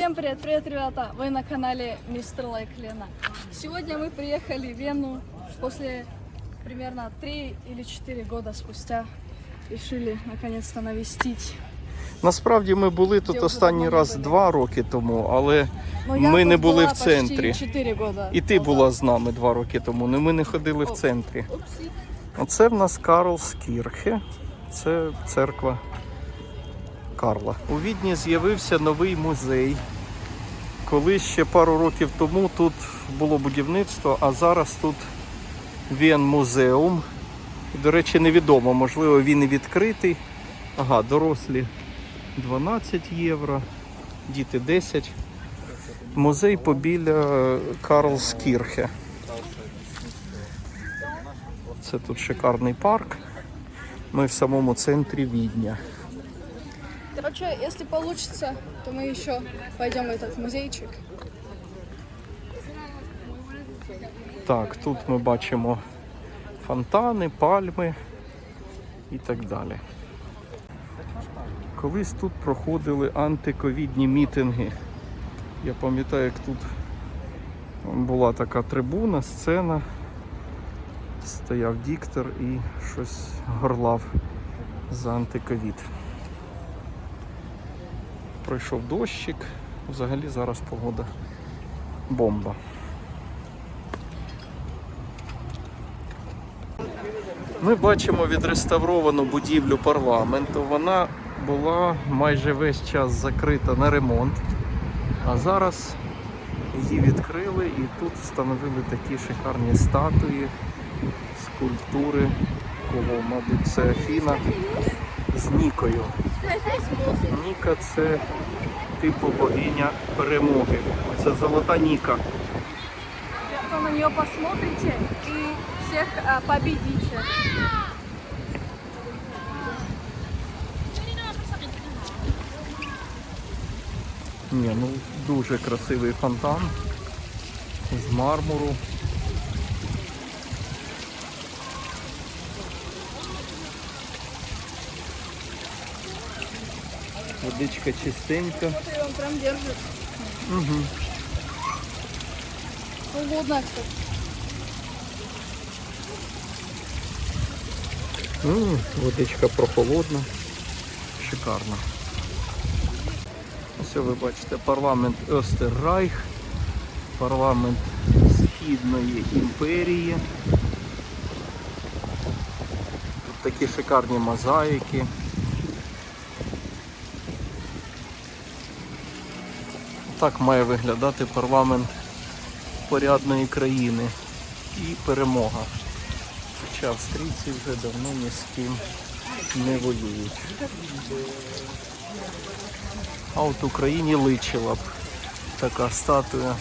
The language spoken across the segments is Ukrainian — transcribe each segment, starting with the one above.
Всем привет, привет, ребята! Вы на канале Мистер Лайк Лена. Сегодня мы приехали в Вену после примерно 3 или 4 года спустя. Решили наконец-то навестить. Насправді ми були тут Де останній вже раз давно не два роки тому, але Но я ми тут не були была в центрі. Почти 4 года. І ти назад. була з нами два роки тому, але ми не ходили в центрі. Упси. Оце в нас Карлскірхе, це церква Карла. У Відні з'явився новий музей. Коли ще пару років тому тут було будівництво, а зараз тут Вен музеум. До речі, невідомо, можливо, він і відкритий. Ага, дорослі 12 євро, діти 10. Музей побіля Карлскірхе. Це тут шикарний парк. Ми в самому центрі Відня. Короче, если получится, то мы еще пойдем в этот музейчик. Так, тут ми бачимо фонтани, пальми і так далі. Колись тут проходили антиковідні мітинги. Я пам'ятаю, як тут була така трибуна, сцена. Стояв диктор і щось горлав за антиковід. Пройшов дощик. Взагалі зараз погода бомба. Ми бачимо відреставровану будівлю парламенту. Вона була майже весь час закрита на ремонт. А зараз її відкрили і тут встановили такі шикарні статуї, скульптури. Кого, мабуть, це Афіна з Нікою. Ніка це типу богиня перемоги. Це золота Ніка. То на нее посмотрите и всех а, победите. Ні, ну дуже красивий фонтан з мармуру. Водичка чистенька. Смотри, он прям держит. Угу. Холодно, кстати. М, водичка прохолодна. Шикарно. Ось ви бачите парламент Остеррайх, парламент Східної імперії. Тут такі шикарні мозаїки. Так має виглядати парламент порядної країни і перемога. Хоча австрійці вже давно ні з ким не воюють. А от Україні личила б така статуя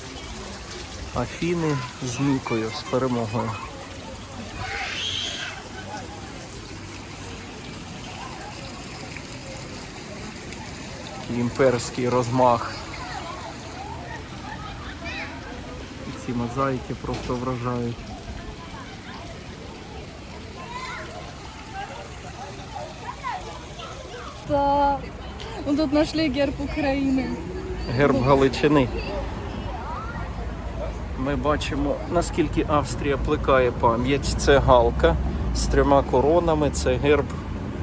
Афіни з Нікою, з перемогою. Імперський розмах. Ці мозаїки просто вражають. Да. Мы тут нашли герб Украины. Герб Галичини. Ми бачимо, наскільки Австрія плекає пам'ять. Це галка з трьома коронами. Це герб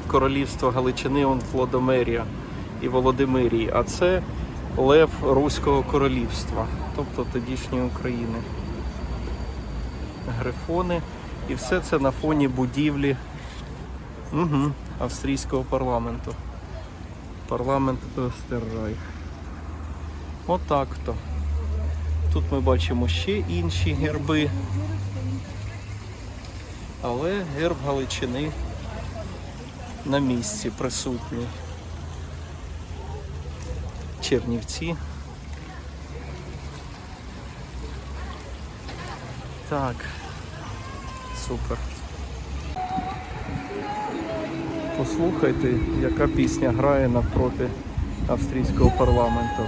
королівства Галичини Флодомерія і Володимирії. А це лев Руського королівства, тобто тодішньої України. Грифони. І все це на фоні будівлі угу, австрійського парламенту. Парламент Остеррайх. Отак то. Тут ми бачимо ще інші герби. Але герб Галичини на місці присутній. Чернівці. Так. Супер. Послухайте, яка пісня грає навпроти австрійського парламенту.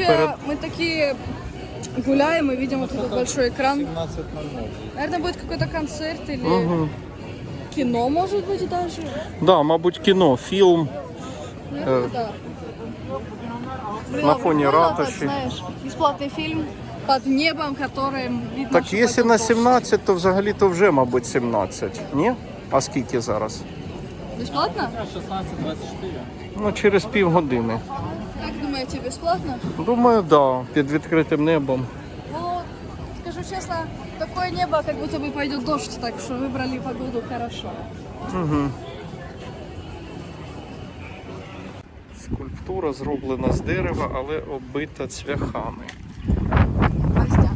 Короче, Перед- мы такие гуляем и видим вот этот большой экран. 17.00. Наверное, будет какой-то концерт или Угу. кино, может быть, даже. Да, мабуть, кіно, фільм. Наверное, Э, да. на фоне было, ратуши. вот, знаешь, бесплатный фильм под небом, которым видно, Так что якщо пойдет на дождь. 17, то взагалі то вже, мабуть, 17. Ні? А скільки зараз? Бесплатно? 16.24. Ну, через півгодини. Думаете, бесплатно? Думаю, да, під відкритим небом. Ну, скажу честно, такое небо, как будто бы пойдет дождь, так что выбрали погоду хорошо. Угу. Скульптура зроблена з дерева, але оббита цвяхами. Гвоздя.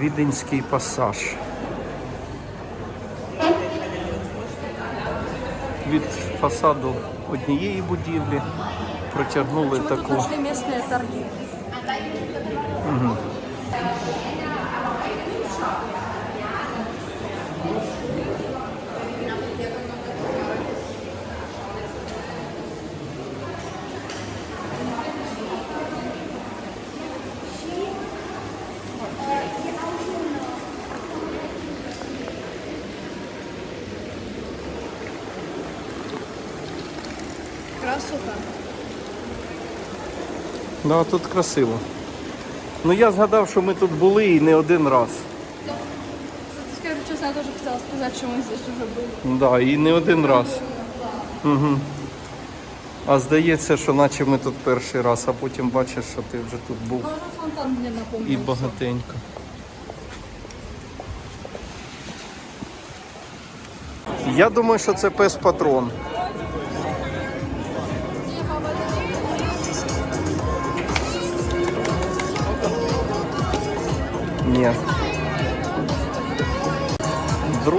Віденський пасаж. Від фасаду однієї будівлі протягнули таку. нашли местные торги. Красота. Да, тут красиво. Ну я згадав, що ми тут були і не один раз. Скажу честно, я тоже хотела сказать, что мы здесь уже были. Да, і не один раз. Угу. А здається, що наче ми тут перший раз, а потім бачиш, що ти вже тут був Но уже фонтан мне напомнил. і багатенько. Я думаю, що це пес патрон.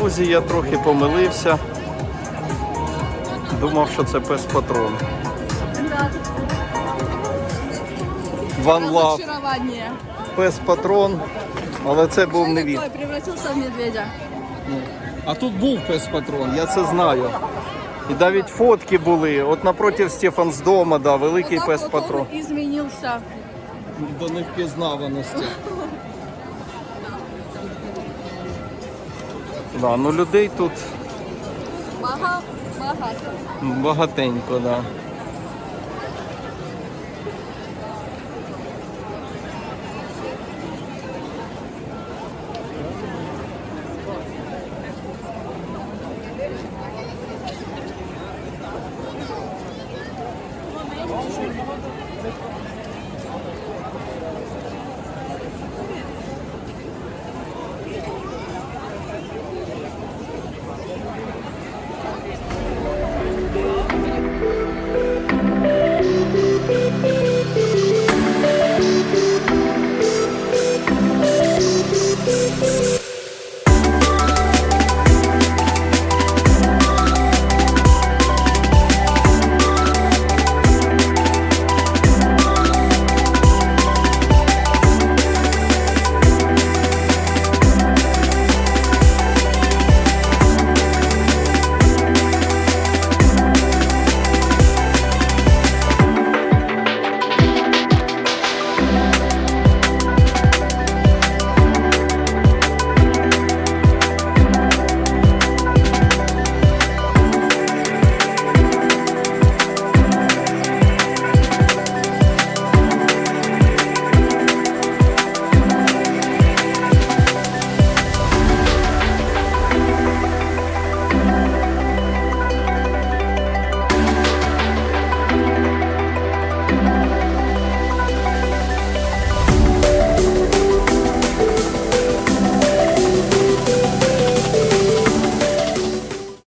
Друзі, я трохи помилився. Думав, що це пес патрон. One Love, разочарование. пес патрон, але це був не він. Ой, превратился в медведя. А тут був пес патрон, я це знаю. І навіть фотки були. От напротив Стефансдома, да, великий пес патрон. он изменился. До невпізнаваності. Да, ну людей тут Бага, багато. багатенько, да.